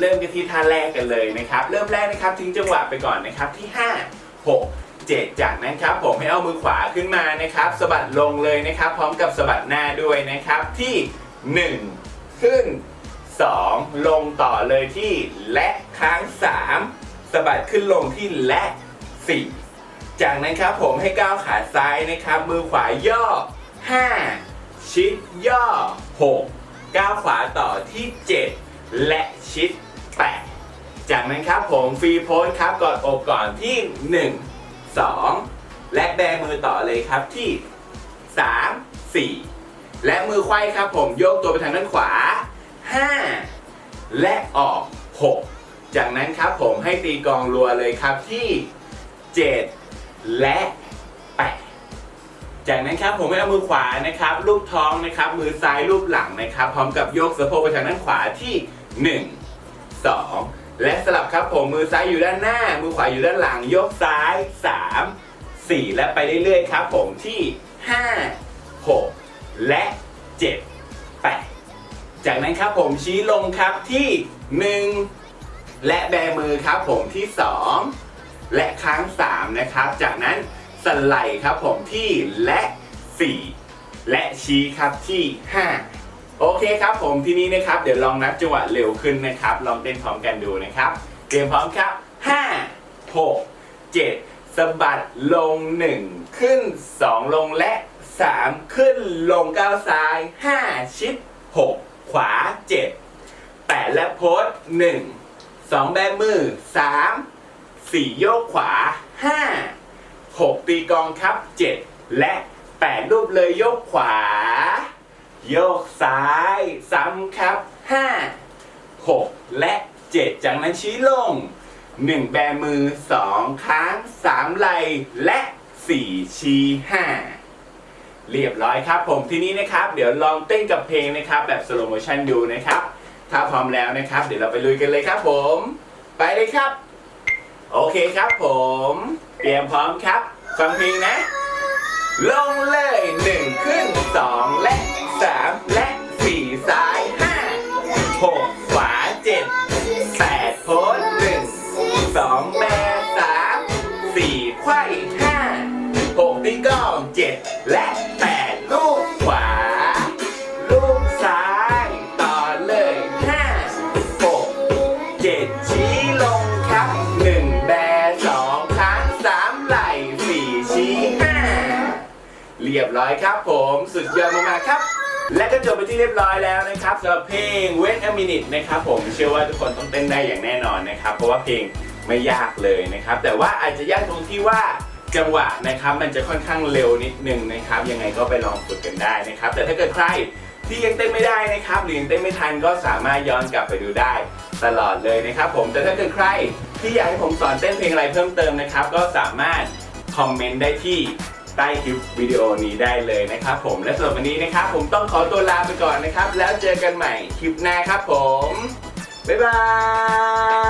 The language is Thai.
เริ่มกันที่ท่าแรกกันเลยนะครับ เริ่มแรกนะครับทิ้งจังหวะไปก่อนนะครับที่ 5 6 7 จากนั้นครับผมให้เอามือขวาขึ้นมานะครับสะบัดลงเลยนะครับ พร้อมกับสะบัดหน้าด้วยนะครับที่ 1 ขึ้น 2 ลงต่อเลยที่และค้าง 3สะบัดขึ้นลงที่และ 4 จากนั้นครับผมให้ก้าวขาซ้ายนะครับ มือขวาย่อ 5 ชิดย่อ 6ก้าวขวาต่อที่ 7 และชิด 8 จากนั้นครับผมฟรีโพสครับกอดอกก่อนที่ 1 2 และแบมือต่อเลยครับที่ 3 4 และมือไขว้ครับผมโยกตัวไปทางด้านขวา 5 และออก 6 จากนั้นครับผมให้ตีกองรัวเลยครับที่ 7 และ 8จากนั้นครับผมให้เอามือขวานะครับลูบท้องนะครับมือซ้ายลูบหลังนะครับ พร้อมกับยกสะโพกไปทางด้านขวาที่ 1 2 และสลับครับผมมือซ้ายอยู่ด้านหน้า มือขวาอยู่ด้านหลัง ยกซ้าย 3 4 และไปเรื่อยๆครับผมที่ 5 6 และ 7 8 จากนั้นครับผมชี้ลงครับที่ 1 และแบมือครับผมที่ 2 และค้าง 3 นะครับ จากนั้นสไลด์ครับผมที่และ 4 และชี้ครับที่ 5 โอเคครับผมทีนี้นะครับเดี๋ยวลองนับจังหวะเร็วขึ้นนะครับ ลองเต้นพร้อมกันดูนะครับเตรียมพร้อมครับ 5 6 7สะบัดลง 1 ขึ้น 2 ลงและ 3 ขึ้นลงก้าวซ้าย 5 ชิด 6 ขวา 7 8 และโพส1 2แบมือ 3 4 โยกขวา 5 6 ตีกองครับ 7 และ 8 รูปเลยโยกขวา โยกซ้ายซ้ำครับ 5 6 และ 7 จากนั้นชี้ลง 1 แบมือ 2 ค้าง 3 ไหลและ 4 ชี้ 5 เรียบร้อยครับผมทีนี้นะครับ เดี๋ยวลองเต้นกับเพลงนะครับ แบบสโลโมชันดูนะครับ ถ้าพร้อมแล้วนะครับ เดี๋ยวเราไปลุยกันเลยครับผม ไปเลยครับ โอเคครับผม เตรียมพร้อมครับ ฟังเพลงนะ ลงเลยหนึ่งขึ้นสองและามและสี่ซ้ายห้าหกขวาเจ็ดแปดโพสหนึ่งสองแบสามสี่ไขว้ห้าหกตีกลองเจ็ดและแปดลูกขวา ลูกซ้ายต่อเลยห้าหกเจ็ดชี้ลงครับหนึ่งแบสองค้างสามไหล่สี่ชี้ห้าเรียบร้อยครับผม สุดยอดมากๆครับ และก็จบไปที่เรียบร้อยแล้วนะครับสำหรับเพลง Wait a Minute นะครับผมเชื่อว่าทุกคนต้องเต้นได้อย่างแน่นอนนะครับ เพราะว่าเพลงไม่ยากเลยนะครับ แต่ว่าอาจจะยากตรงที่ว่าจังหวะนะครับ มันจะค่อนข้างเร็วนิดนึงนะครับ ยังไงก็ไปลองฝึกกันได้นะครับ แต่ถ้าเกิดใครที่ยังเต้นไม่ได้นะครับ หรือยังเต้นไม่ทันก็สามารถย้อนกลับไปดูได้ตลอดเลยนะครับ ผมแต่ถ้าเกิดใครที่อยากให้ผมสอนเต้นเพลงอะไรเพิ่มเติมนะครับ ก็สามารถคอมเมนต์ได้ที่ ใต้คลิปวิดีโอนี้ได้เลยนะครับผมและสำหรับวันนี้นะครับผมต้องขอตัวลาไปก่อนนะครับ แล้วเจอกันใหม่คลิปหน้าครับผมบ๊ายบาย